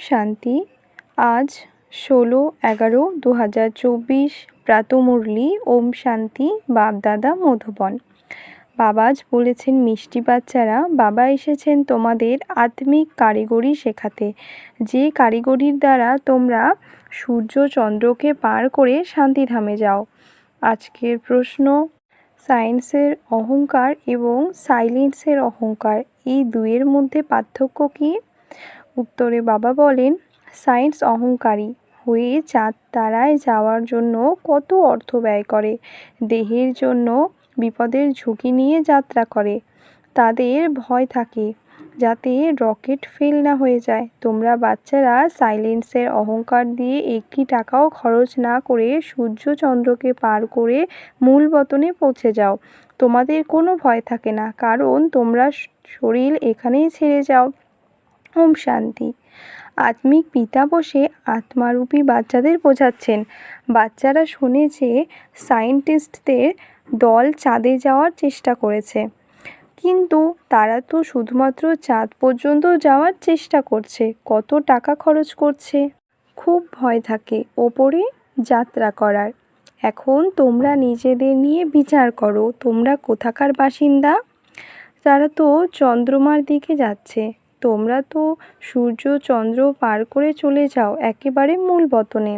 শান্তি। আজ ষোলো এগারো দু হাজার চব্বিশ প্রাতঃমুরলি, ওম শান্তি বাপদাদা মধুবন। বাবা আজ বলেছেন, মিষ্টি বাচ্চারা, বাবা এসেছেন তোমাদের আত্মিক কারিগরি শেখাতে। যে কারিগরির দ্বারা তোমরা সূর্য চন্দ্রকে পার করে শান্তিধামে যাও। আজকের প্রশ্ন, সায়েন্সের অহংকার এবং সাইলেন্সের অহংকার, এই দুয়ের মধ্যে পার্থক্য কী? উত্তরে বাবা বলেন, সায়েন্স অহংকারী, হয়ে চাঁদ তারায় যাওয়ার জন্য কত অর্থ ব্যয় করে, দেহের জন্য বিপদের ঝুঁকি নিয়ে যাত্রা করে। তাদের ভয় থাকে যাতে রকেট ফেল না হয়ে যায়। তোমরা বাচ্চারা সাইলেন্সের অহংকার দিয়ে একটি টাকাও খরচ না করে সূর্য চন্দ্রকে পার করে মূল বতনে পৌঁছে যাও। তোমাদের কোনো ভয় থাকে না, কারণ তোমরা শরীর এখানেই ছেড়ে যাও। ওম শান্তি। আত্মিক পিতা বসে আত্মারূপী বাচ্চাদের বোঝাচ্ছেন। বাচ্চারা শোনে যে সায়েন্টিস্টদের দল চাঁদে যাওয়ার চেষ্টা করেছে। কিন্তু তারা তো শুধুমাত্র চাঁদ পর্যন্ত যাওয়ার চেষ্টা করছে। কত টাকা খরচ করছে? খুব ভয় থাকে ওপরে যাত্রা করার। এখন তোমরা নিজেদের নিয়ে বিচার করো। তোমরা কোথাকার বাসিন্দা? তারা তো চন্দ্রমার দিকে যাচ্ছে। তোমরা তো সূর্য, চন্দ্র পার করে চলে যাও একেবারে মূল বতনে।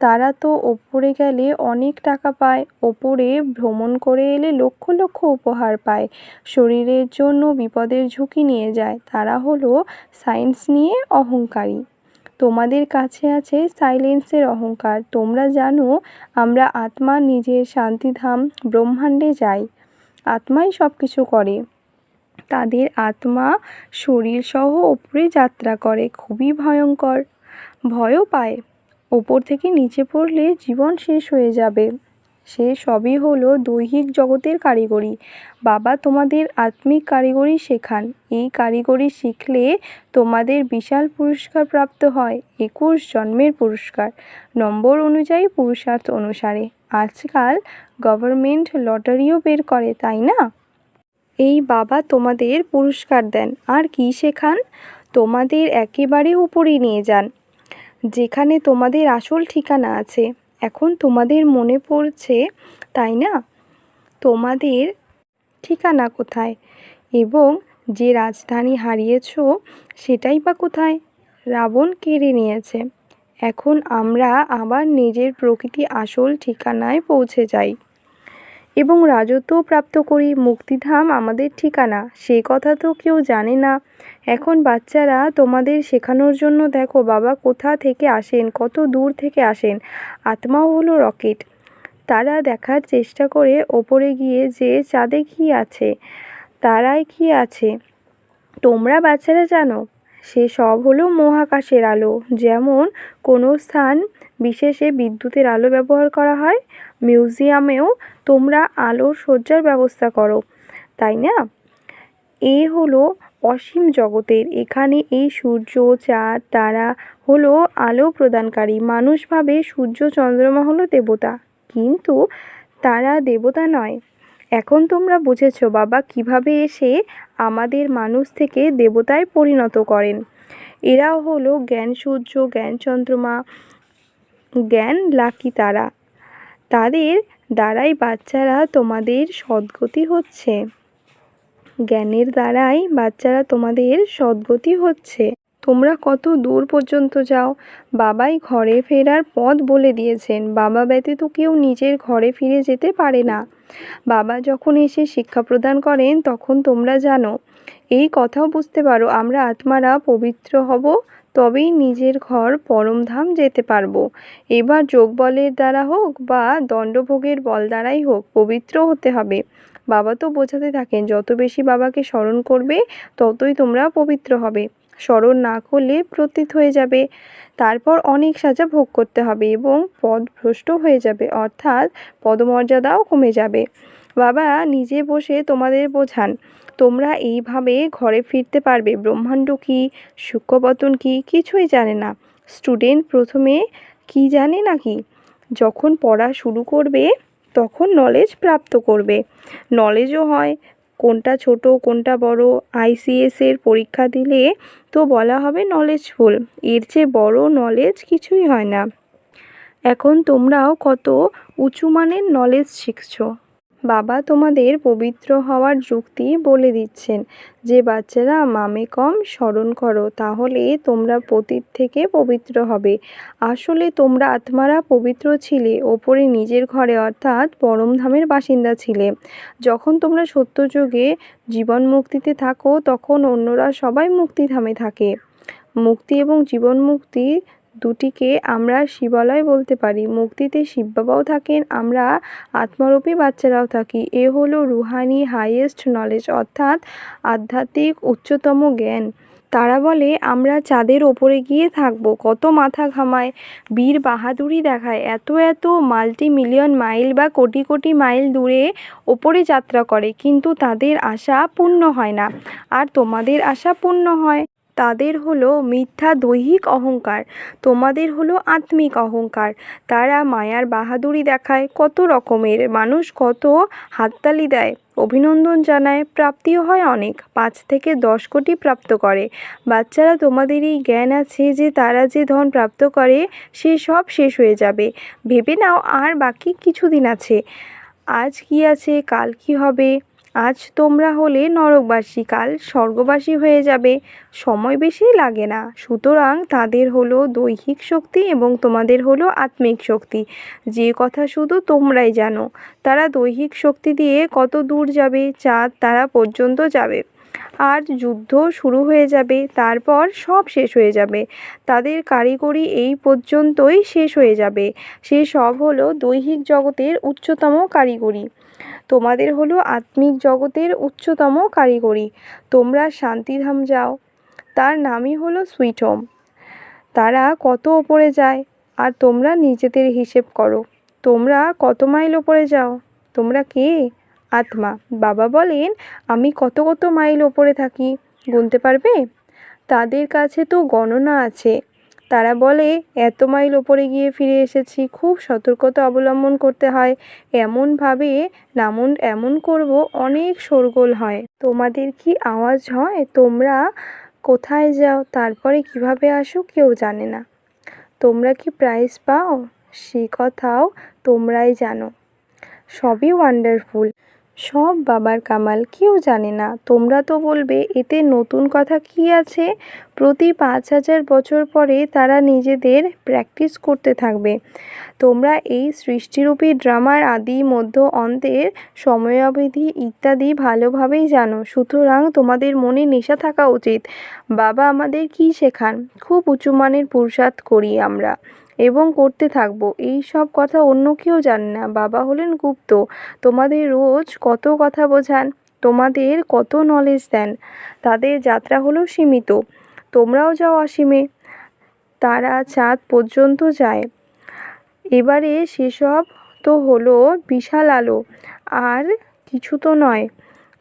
তারা তো ওপরে গেলে অনেক টাকা পায়, ওপরে ভ্রমণ করে এলে লক্ষ লক্ষ উপহার পায়। শরীরের জন্য বিপদের ঝুঁকি নিয়ে যায়। তারা হলো সায়েন্স নিয়ে অহংকারী। তোমাদের কাছে আছে সাইলেন্সের অহংকার। তোমরা জানো আমরা আত্মা, নিজের শান্তিধাম, ব্রহ্মাণ্ডে যাই। আত্মাই সব কিছু করে। তাদের আত্মা, শরীর সহ ওপরে যাত্রা করে। খুবই ভয়ঙ্কর। ভয়ও পায়। ওপর থেকে নিচে পড়লে জীবন শেষ হয়ে যাবে। সে সবই হলো দৈহিক জগতের কারিগরি। বাবা, তোমাদের আত্মিক কারিগরি শেখান। এই কারিগরি শিখলে তোমাদের বিশাল পুরস্কার প্রাপ্ত হয়। একুশ জন্মের পুরস্কার। নম্বর অনুযায়ী পুরুষার্থ অনুসারে। আজকাল গভর্নমেন্ট লটারিও বের করে, তাই না? এই বাবা তোমাদের পুরস্কার দেন। আর কি শেখান? তোমাদের একেবারে উপরে নিয়ে যান। যেখানে তোমাদের আসল ঠিকানা আছে। এখন তোমাদের মনে পড়ছে, তাই না? তোমাদের ঠিকানা কোথায়? এবং যে রাজধানী হারিয়েছ, সেটাই বা কোথায়? রাবণ কেড়ে নিয়েছে। এখন আমরা আবার নিজের প্রকৃতি আসল ঠিকানায় পৌঁছে যাই। এবং রাজত্ব প্রাপ্ত করি। মুক্তিধাম আমাদের ঠিকানা। সে কথা তো কেউ জানে না। এখন বাচ্চারা তোমাদের শেখানোর জন্য দেখো, বাবা কোথা থেকে আসেন, কত দূর থেকে আসেন। আত্মাও হলো রকেট। তারা দেখার চেষ্টা করে ওপরে গিয়ে যে চাঁদে কী আছে, তারাই কী আছে। তোমরা বাচ্চারা জানো, সে সব হলো মহাকাশের আলো। যেমন কোনো স্থান বিশেষে বিদ্যুতের আলো ব্যবহার করা হয়। মিউজিয়ামেও তোমরা আলোর সজ্জার ব্যবস্থা করো। তাই না? এ হলো অসীম জগতের। এখানে এই সূর্য, চাঁদ, তারা হলো আলো প্রদানকারী। মানুষ ভাবে সূর্য চন্দ্রমা হলো দেবতা। কিন্তু তারা দেবতা নয়। এখন তোমরা বুঝেছ বাবা কীভাবে এসে আমাদের মানুষ থেকে দেবতায় পরিণত করেন। এরা হলো জ্ঞান সূর্য জ্ঞান চন্দ্রমা জ্ঞান লাকি তারা। তাদের দ্বারাই বাচ্চারা তোমাদের সদ্গতি হচ্ছে। জ্ঞানের দ্বারাই বাচ্চারা তোমাদের সদ্গতি হচ্ছে। তোমরা কত দূর পর্যন্ত যাও, বাবাই ঘরে ফেরার পথ বলে দিয়েছেন। বাবা ব্যতীত কেউ নিজের ঘরে ফিরে যেতে পারে না। বাবা যখন এসে শিক্ষা প্রদান করেন, তখন তোমরা জানো, এই কথাও বুঝতে পারো, আমরা আত্মারা পবিত্র হব তবেই নিজের ঘর পরমধাম যেতে পারব। এবার যোগ বলের দ্বারা হোক বা দণ্ডভোগের বল দ্বারাই হোক পবিত্র হতে হবে। বাবা তো বোঝাতে থাকেন, যত বেশি বাবাকে স্মরণ করবে, ততই তোমরা পবিত্র হবে। স্মরণ না করলে প্রতীত হয়ে যাবে। তারপর অনেক সাজা ভোগ করতে হবে এবং পদ ভ্রষ্ট হয়ে যাবে, অর্থাৎ পদমর্যাদাও কমে যাবে। বাবা, নিজে বসে তোমাদের বোঝান। তোমরা এইভাবে ঘরে ফিরতে পারবে। ব্রহ্মাণ্ড কী সূক্ষ্মপতন কী, কিছুই জানে না। স্টুডেন্ট প্রথমে কি জানে নাকি? যখন পড়া শুরু করবে, তখন নলেজ প্রাপ্ত করবে। নলেজও হয় কোনটা ছোট, কোনটা বড়। আইসিএস এর পরীক্ষা দিলে তো বলা হবে নলেজফুল এর চেয়ে বড় নলেজ কিছুই হয় না। এখন তোমরাও কত উঁচু মানের নলেজ শিখছো। বাবা তোমাদের পবিত্র হওয়ার যুক্তি বলে দিচ্ছেন। যে বাচ্চারা মামে কম স্মরণ করো, তাহলে তোমরা পতীত থেকে পবিত্র হবে। আসলে তোমরা আত্মারা পবিত্র ছিলে, ওপরে নিজের ঘরে অর্থাৎ পরমধামের বাসিন্দা ছিলে। যখন তোমরা সত্যযুগে জীবন মুক্তিতে থাকো, তখন অন্যরা সবাই মুক্তিধামে থাকে। মুক্তি এবং জীবন মুক্তি দুটিকে আমরা শিবালয় বলতে পারি। মুক্তিতে শিব বাবাও থাকেন, আমরা আত্মরূপী বাচ্চারাও থাকি। এ হলো রুহানি হাইয়েস্ট নলেজ অর্থাৎ আধ্যাত্মিক উচ্চতম জ্ঞান। তারা বলে, আমরা চাঁদের ওপরে গিয়ে থাকব, কত মাথা ঘামায়, বীর বাহাদুরি দেখায়, এত এত মাল্টি মিলিয়ন মাইল বা কোটি কোটি মাইল দূরে ওপরে যাত্রা করে, কিন্তু তাদের আশা পূর্ণ হয় না। আর তোমাদের আশা পূর্ণ হয়? তাদের হলো মিথ্যা দৈহিক অহংকার, তোমাদের হলো আত্মিক অহংকার। তারা মায়ার বাহাদুরি দেখায়, কত রকমের। মানুষ কত হাততালি দেয়। অভিনন্দন জানায়, প্রাপ্তিও হয় অনেক। পাঁচ থেকে দশ কোটি প্রাপ্ত করে। বাচ্চারা, তোমাদের এই জ্ঞান আছে যে তারা যে ধন প্রাপ্ত করে, সে সব শেষ হয়ে যাবে। ভেবে নাও আর বাকি কিছুদিন আছে। আজ কি আছে, কাল কি হবে? আজ তোমরা হলে নরকবাসী, কাল স্বর্গবাসী হয়ে যাবে। সময় বেশি লাগে না। সুতরাং তাদের হলো দৈহিক শক্তি এবং তোমাদের হলো আত্মিক শক্তি। যে কথা শুধু তোমরাই জানো, তারা দৈহিক শক্তি দিয়ে কত দূর যাবে, চাঁদ তারা পর্যন্ত যাবে। আর যুদ্ধ শুরু হয়ে যাবে, তারপর সব শেষ হয়ে যাবে। তাদের কারিগরি এই পর্যন্তই শেষ হয়ে যাবে। সে সব হলো দৈহিক জগতের উচ্চতম কারিগরি। তোমাদের হলো আত্মিক জগতের উচ্চতম কারিগরি। তোমরা শান্তিধাম যাও। তার নামই হলো সুইট হোম। তারা কত ওপরে যায়, আর তোমরা নিজেদের হিসেব করো। তোমরা কত মাইল ওপরে যাও? তোমরা কে? আত্মা। বাবা বলেন, আমি কত কত মাইল ওপরে থাকি, গুনতে পারবে? তাদের কাছে তো গণনা আছে। তারা বলে, এত মাইল ওপরে গিয়ে ফিরে এসেছি, খুব সতর্কতা অবলম্বন করতে হয়। এমনভাবে নামন, এমন করব, অনেক শোরগোল হয়। তোমাদের কি আওয়াজ হয়? তোমরা কোথায় যাও? তারপরে কীভাবে আসো কেউ জানে না। তোমরা কি প্রাইজ পাও? সে কথাও তোমরাই জানো। সবই ওয়ান্ডারফুল সব বাবার কামাল কেউ জানে না। তোমরা তো বলবে, এতে নতুন কথা কি আছে? প্রতি পাঁচ হাজার বছর পরে তারা নিজেদের প্র্যাকটিস করতে থাকবে। তোমরা এই সৃষ্টিরূপী ড্রামার আদি মধ্য অন্তের সময়াবধি ইত্যাদি ভালোভাবেই জানো। সুতরাং তোমাদের মনে নেশা থাকা উচিত। বাবা আমাদের কি শেখান? খুব উঁচু মানের করি আমরা। এবং করতে থাকব। এই সব কথা অন্য কেউ জানে না। বাবা হলেন গুপ্ত। তোমাদের রোজ কত কথা বোঝান, তোমাদের কত নলেজ দেন। তাদের যাত্রা হলো সীমিত। তোমরাও যাও অসীমে। তারা চাঁদ পর্যন্ত যায়। এবারে সেসব তো হলো বিশাল আলো। আর কিছু তো নয়।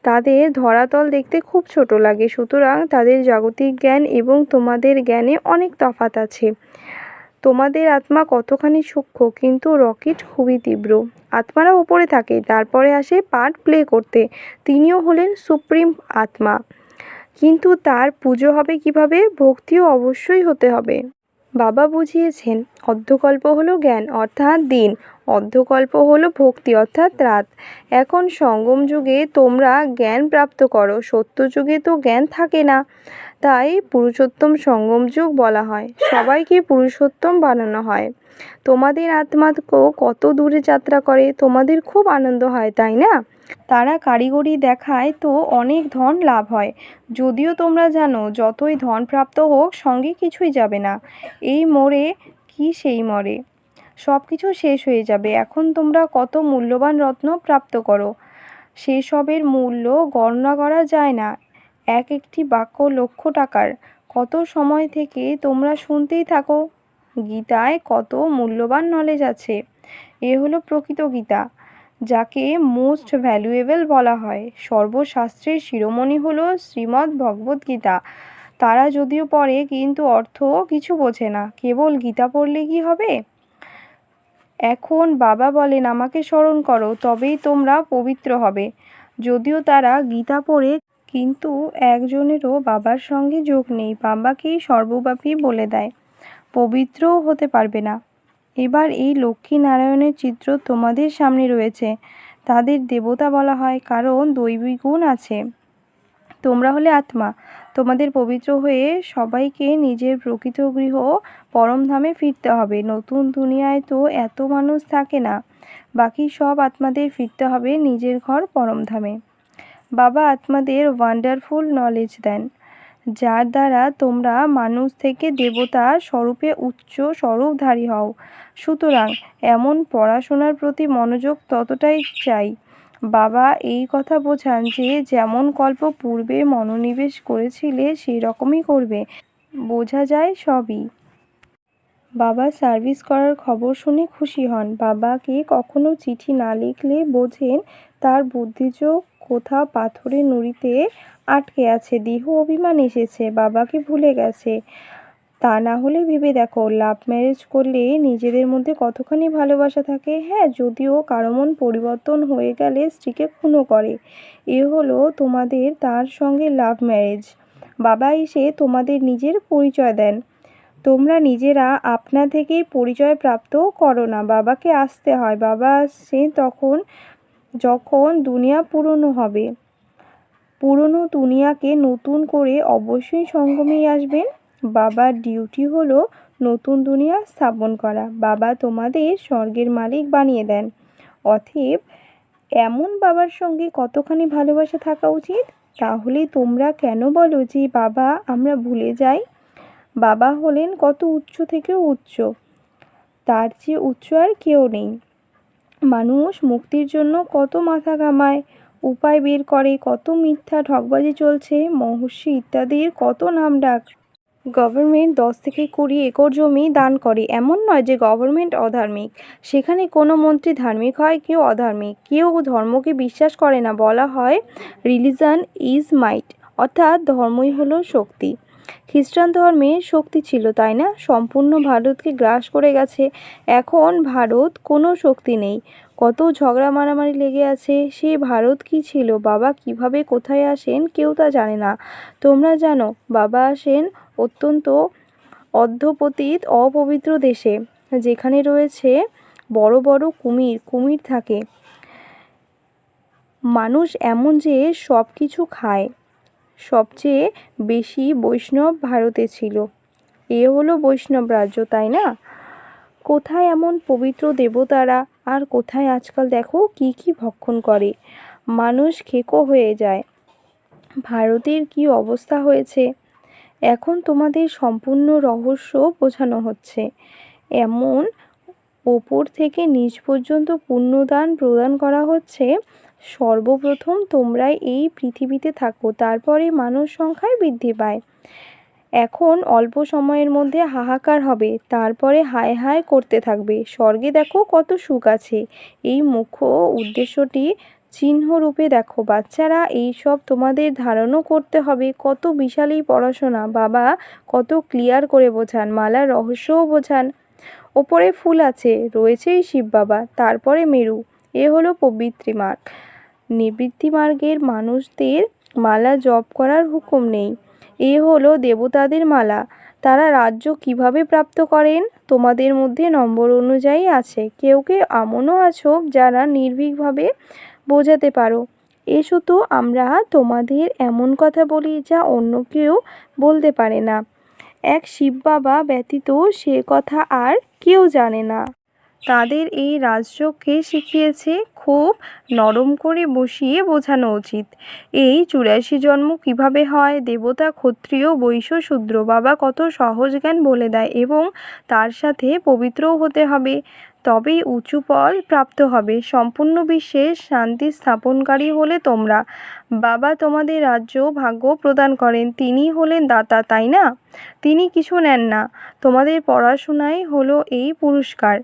তাদের ধরাতল দেখতে খুব ছোট লাগে। সুতরাং তাদের জাগতিক জ্ঞান এবং তোমাদের জ্ঞানে অনেক তফাত আছে। তোমাদের আত্মা কতখানি সূক্ষ্ম, কিন্তু রকেট খুবই তীব্র। আত্মারা ওপরে থাকে, তারপরে আসে পার্ট প্লে করতে। তিনিও হলেন সুপ্রিম আত্মা। কিন্তু তার পুজো হবে কীভাবে, ভক্তিও অবশ্যই হতে হবে। বাবা বুঝিয়েছেন, অর্ধকল্প হলো জ্ঞান, অর্থাৎ দিন। অর্ধকল্প হলো ভক্তি, অর্থাৎ রাত। এখন সঙ্গম যুগে তোমরা জ্ঞান প্রাপ্ত করো, সত্য যুগে তো জ্ঞান থাকে না। তাই পুরুষোত্তম সঙ্গম যুগ বলা হয়। সবাইকে পুরুষোত্তম বানানো হয়। তোমাদের আত্মাকেও কত দূরে যাত্রা করে, তোমাদের খুব আনন্দ হয়, তাই না? তারা কারিগরি দেখায় তো অনেক ধন লাভ হয়। যদিও তোমরা জানো, যতই ধন প্রাপ্ত হোক, সঙ্গে কিছুই যাবে না। এই মোড়ে কি সেই মরে? সব কিছু শেষ হয়ে যাবে। এখন তোমরা কত মূল্যবান রত্ন প্রাপ্ত করো। সেসবের মূল্য গণনা করা যায় না। এক একটি বাক্য লক্ষ টাকার। কত সময় থেকে তোমরা শুনতেই থাকো। গীতায় কত মূল্যবান নলেজ আছে। এ হলো প্রকৃত গীতা, যাকে মোস্ট ভ্যালুয়েবল বলা হয়। সর্বশাস্ত্রের শিরোমণি হলো শ্রীমদ্ ভগবদ্গীতা তারা যদিও পড়ে, কিন্তু অর্থ কিছু বোঝে না। কেবল গীতা পড়লে কি হবে? এখন বাবা বলেন, আমাকে স্মরণ করো, তবেই তোমরা পবিত্র হবে। যদিও তারা গীতা পড়ে, কিন্তু একজনেরও বাবার সঙ্গে যোগ নেই, বাবাকেই সর্বব্যাপী বলে দেয়, পবিত্রও হতে পারবে না। এবার এই লক্ষ্মী নারায়ণের চিত্র তোমাদের সামনে রয়েছে। তাদের দেবতা বলা হয়, কারণ দৈবিক গুণ আছে। তোমরা হলে আত্মা। তোমাদের পবিত্র হয়ে সবাইকে নিজের প্রকৃত গৃহ পরমধামে ফিরতে হবে। নতুন দুনিয়ায় তো এত মানুষ থাকে না। বাকি সব আত্মাদের ফিরতে হবে নিজের ঘর পরমধামে বাবা আত্মাদের ওয়ান্ডারফুল নলেজ দেন। যার দ্বারা তোমরা মানুষ থেকে দেবতা স্বরূপে উচ্চ স্বরূপধারী হও। সুতরাং এমন পড়াশোনার প্রতি মনোযোগ ততটাই চাই। বাবা এই কথা বোঝান যে যেমন কল্প পূর্বে মনোনিবেশ করেছিলে সেই রকমই করবে। বোঝা যায় সবই। বাবা সার্ভিস করার খবর শুনে খুশি হন। বাবাকে কখনো চিঠি না লিখলে বোঝেন তার বুদ্ধিযোগ কোথাও পাথরের নুড়িতে আটকে আছে। দেহ অভিমান এসেছে। বাবাকে ভুলে গেছে। তা না হলে ভেবে দেখো লাভ ম্যারেজ করলে নিজেদের মধ্যে কতখানি ভালোবাসা থাকে? হ্যাঁ যদিও কারও মন পরিবর্তন হয়ে গেলে স্ত্রীকে খুনও করে। এ হলো তোমাদের তার সঙ্গে লাভ ম্যারেজ বাবা এসে তোমাদের নিজের পরিচয় দেন। তোমরা নিজেরা আপনা থেকেই পরিচয় প্রাপ্ত করো না। বাবাকে আসতে হয়। বাবা আসছে তখন, যখন দুনিয়া পুরনো হবে। পুরনো দুনিয়াকে নতুন করে অবশ্যই সঙ্গমেই আসবেন। বাবার ডিউটি হলো নতুন দুনিয়া স্থাপন করা। বাবা তোমাদের স্বর্গের মালিক বানিয়ে দেন। অতএব এমন বাবার সঙ্গে কতখানি ভালোবাসা থাকা উচিত? তাহলে তোমরা কেন বলো যে, বাবা, আমরা ভুলে যাই? বাবা হলেন কত উচ্চ থেকেও উচ্চ। তার চেয়ে উচ্চ আর কেউ নেই। মানুষ মুক্তির জন্য কত মাথা ঘামায়, উপায় বের করে, কত মিথ্যা ঠকবাজি চলছে, মহর্ষি ইত্যাদির কত নাম ডাক। গভর্নমেন্ট দশ থেকে কুড়ি একর জমি দান করে। এমন নয় যে গভর্নমেন্ট অধার্মিক। সেখানে কোনো মন্ত্রী ধার্মিক হয়, কেউ অধার্মিক। কেউ ধর্মকে বিশ্বাস করে না, বলা হয় রিলিজন ইজ মাইট অর্থাৎ ধর্মই হলো শক্তি। খ্রিস্টান ধর্মে শক্তি ছিল, তাই না? সম্পূর্ণ ভারতকে গ্রাস করে গেছে। এখন ভারত কোনো শক্তি নেই। কত ঝগড়া মারামারি লেগে আছে, সে ভারত কি ছিল? বাবা কীভাবে কোথায় আসেন কেউ তা জানে না। তোমরা জানো, বাবা আসেন অত্যন্ত অধ্যপতিত অপবিত্র দেশে, যেখানে রয়েছে বড় বড় কুমির কুমির থাকে। মানুষ এমন যে সব কিছু খায়। সবচেয়ে বেশি বৈষ্ণব ভারতে ছিল। এ হলো বৈষ্ণব রাজ্য, তাই না? কোথায় এমন পবিত্র দেবতারা আর কোথায় আজকাল দেখো কি কি ভক্ষণ করে। মানুষ খেকো হয়ে যায়। ভারতের কি অবস্থা হয়েছে? এখন তোমাদের সম্পূর্ণ রহস্য বোঝানো হচ্ছে। এমন ওপর থেকে নিচ পর্যন্ত পুণ্যদান প্রদান করা হচ্ছে। সর্বপ্রথম তোমরাই এই পৃথিবীতে থাকো, তারপরে মানুষ সংখ্যায় বৃদ্ধি পায়। এখন অল্প সময়ের মধ্যে হাহাকার হবে, তারপরে হায় হায় করতে থাকবে। স্বর্গে দেখো কত সুখ আছে। এই মুখ্য উদ্দেশ্যটি চিহ্নরূপে দেখো, বাচ্চারা এই সব তোমাদের ধারণও করতে হবে। কত বিশাল এই পড়াশোনা, বাবা কত ক্লিয়ার করে বোঝান, মালার রহস্যও বোঝান। ওপরে ফুল আছে, রয়েছেই শিব বাবা, তারপরে মেরু। এ হলো পবিত্রী মার্গ। নিবৃত্তি মার্গের মানুষদের মালা জপ করার হুকুম নেই। এ হলো দেবতাদের মালা। তারা রাজ্য কীভাবে প্রাপ্ত করেন? তোমাদের মধ্যে নম্বর অনুযায়ী আছে। কেউ কেউ এমনও আছো যারা নির্ভীকভাবে বোঝাতে পারো। এসো তো আমরা তোমাদের এমন কথা বলি যা অন্য কেউ বলতে পারে না। এক শিব বাবা ব্যতীত সে কথা আর কেউ জানে না। তাদের এই রাজযোগকে শিখিয়েছে খুব নরম করে বসিয়ে বোঝানো উচিত। এই চুরাশি জন্ম কীভাবে হয়, দেবতা, ক্ষত্রিয়, বৈশ্য, শূদ্র বাবা কত সহজ জ্ঞান বলে দেয় এবং তার সাথে পবিত্রও হতে হবে। তবেই উঁচু পদ প্রাপ্ত হবে। সম্পূর্ণ বিশ্বে শান্তি স্থাপনকারী হলে তোমরা। বাবা তোমাদের রাজ্য ভাগ্য প্রদান করেন। তিনি হলেন দাতা, তাই না? তিনি কিছু নেন না। তোমাদের পড়াশোনাই হলো এই পুরস্কার।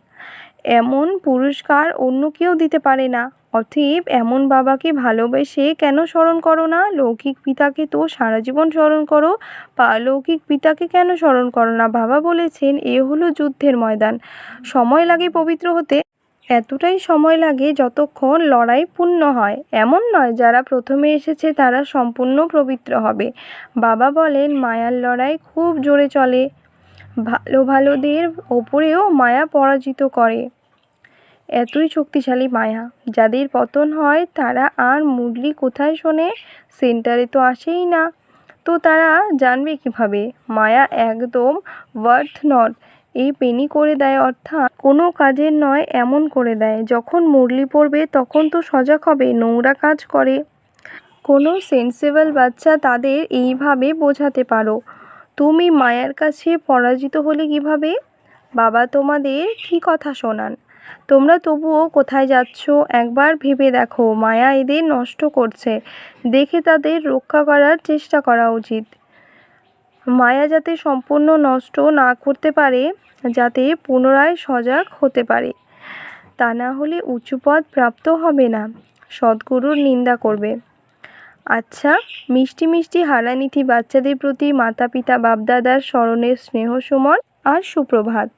এমন পুরস্কার অন্য কেউ দিতে পারে না। অতএব এমন বাবাকে ভালোবেসে কেন স্মরণ করো না? লৌকিক পিতাকে তো সারা জীবন স্মরণ করো। পারলৌকিক পিতাকে কেন স্মরণ করো না? বাবা বলেছেন, এ হলো যুদ্ধের ময়দান। সময় লাগে পবিত্র হতে। এতটাই সময় লাগে যতক্ষণ লড়াই পূর্ণ হয়। এমন নয়, যারা প্রথমে এসেছে তারা সম্পূর্ণ পবিত্র হবে। বাবা বলেন, মায়ার লড়াই খুব জোরে চলে। ভালো ভালোদের ওপরেও মায়া পরাজিত করে। এতই শক্তিশালী মায়া। যাদের পতন হয়, তারা আর মুরলি কোথায় শোনে? সেন্টারে তো আসেই না। তো তারা জানবে কীভাবে? মায়া একদম ওয়ার্থ নট এই পেনি করে দেয় অর্থাৎ কোনো কাজের নয়, এমন করে দেয়। যখন মুরলি পড়বে, তখন তো সজাগ হবে, নোংরা কাজ করে। কোনো সেন্সেবল বাচ্চা তাদের এইভাবে বোঝাতে পারো। তুমি মায়ের কাছে পরাজিত হলে কীভাবে? বাবা, তোমাদের কী কথা শোনান? তোমরা তবুও কোথায় যাচ্ছ? একবার ভেবে দেখো, মায়া এদের নষ্ট করছে। দেখে তাদের রক্ষা করার চেষ্টা করা উচিত। মায়া যাতে সম্পূর্ণ নষ্ট না করতে পারে, যাতে পুনরায় সজাগ হতে পারে, তা না হলে উঁচু পদ প্রাপ্ত হবে না। সদ্গুরুর নিন্দা করবে। আচ্ছা মিষ্টি মিষ্টি হারানিথি বাচ্চাদের প্রতি মাতা পিতা বাপদাদার স্মরণের স্নেহ সুমন আর সুপ্রভাত।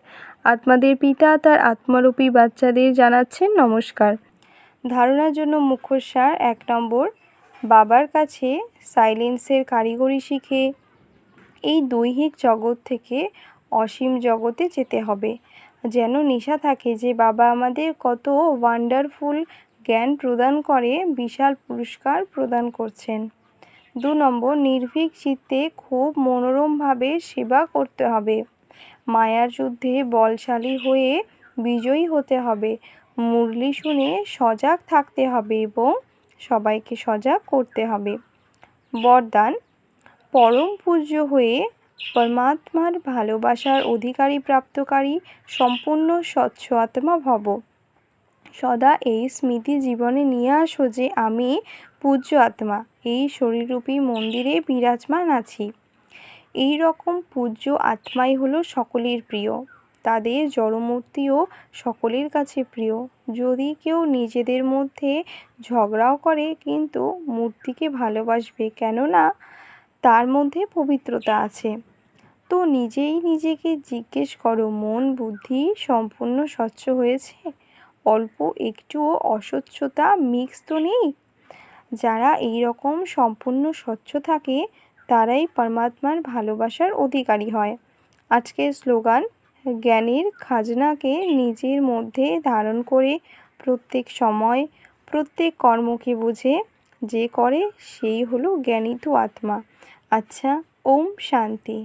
আত্মাদের পিতা তার আত্মারূপী বাচ্চাদের জানাচ্ছেন নমস্কার। ধারণার জন্য মুখোশার এক নম্বর, বাবার কাছে সাইলেন্সের কারিগরি শিখে। এই দৈহিক জগৎ থেকে অসীম জগতে যেতে হবে। যেন নেশা থাকে যে বাবা আমাদের কত ওয়ান্ডারফুল জ্ঞান প্রদান করে, বিশাল পুরস্কার প্রদান করছেন। দু নম্বর, নির্ভীক চিত্তে খুব মনোরমভাবে সেবা করতে হবে। মায়ার যুদ্ধে বলশালী হয়ে বিজয়ী হতে হবে। মুরলি শুনে সজাগ থাকতে হবে এবং সবাইকে সজাগ করতে হবে। বরদান, পরম পূজ্য হয়ে পরমাত্মার ভালোবাসার অধিকারী প্রাপ্তকারী সম্পূর্ণ স্বচ্ছ আত্মা ভব। সদা এই স্মৃতি জীবনে নিয়ে আসো যে আমি পূজ্য আত্মা। এই শরীররূপী মন্দিরে বিরাজমান আছি। এই রকম পূজ্য আত্মাই হলো সকলের প্রিয়। তাদের জড়মূর্তিও সকলের কাছে প্রিয়। যদি কেউ নিজেদের মধ্যে ঝগড়াও করে, কিন্তু মূর্তিকে ভালোবাসবে, কেননা তার মধ্যে পবিত্রতা আছে। তো নিজেই নিজেকে জিজ্ঞেস করো, মন, বুদ্ধি সম্পূর্ণ স্বচ্ছ হয়েছে? অল্প একটুও অস্বচ্ছতা মিক্স তো নেই? যারা এই রকম সম্পূর্ণ স্বচ্ছ থাকে তারাই পরমাত্মার ভালোবাসার অধিকারী হয়। আজকের স্লোগান, জ্ঞানের খাজনাকে নিজের মধ্যে ধারণ করে প্রত্যেক সময়, প্রত্যেক কর্মকে বুঝে, যে করে সেই হলো জ্ঞানিত আত্মা। আচ্ছা ওম শান্তি।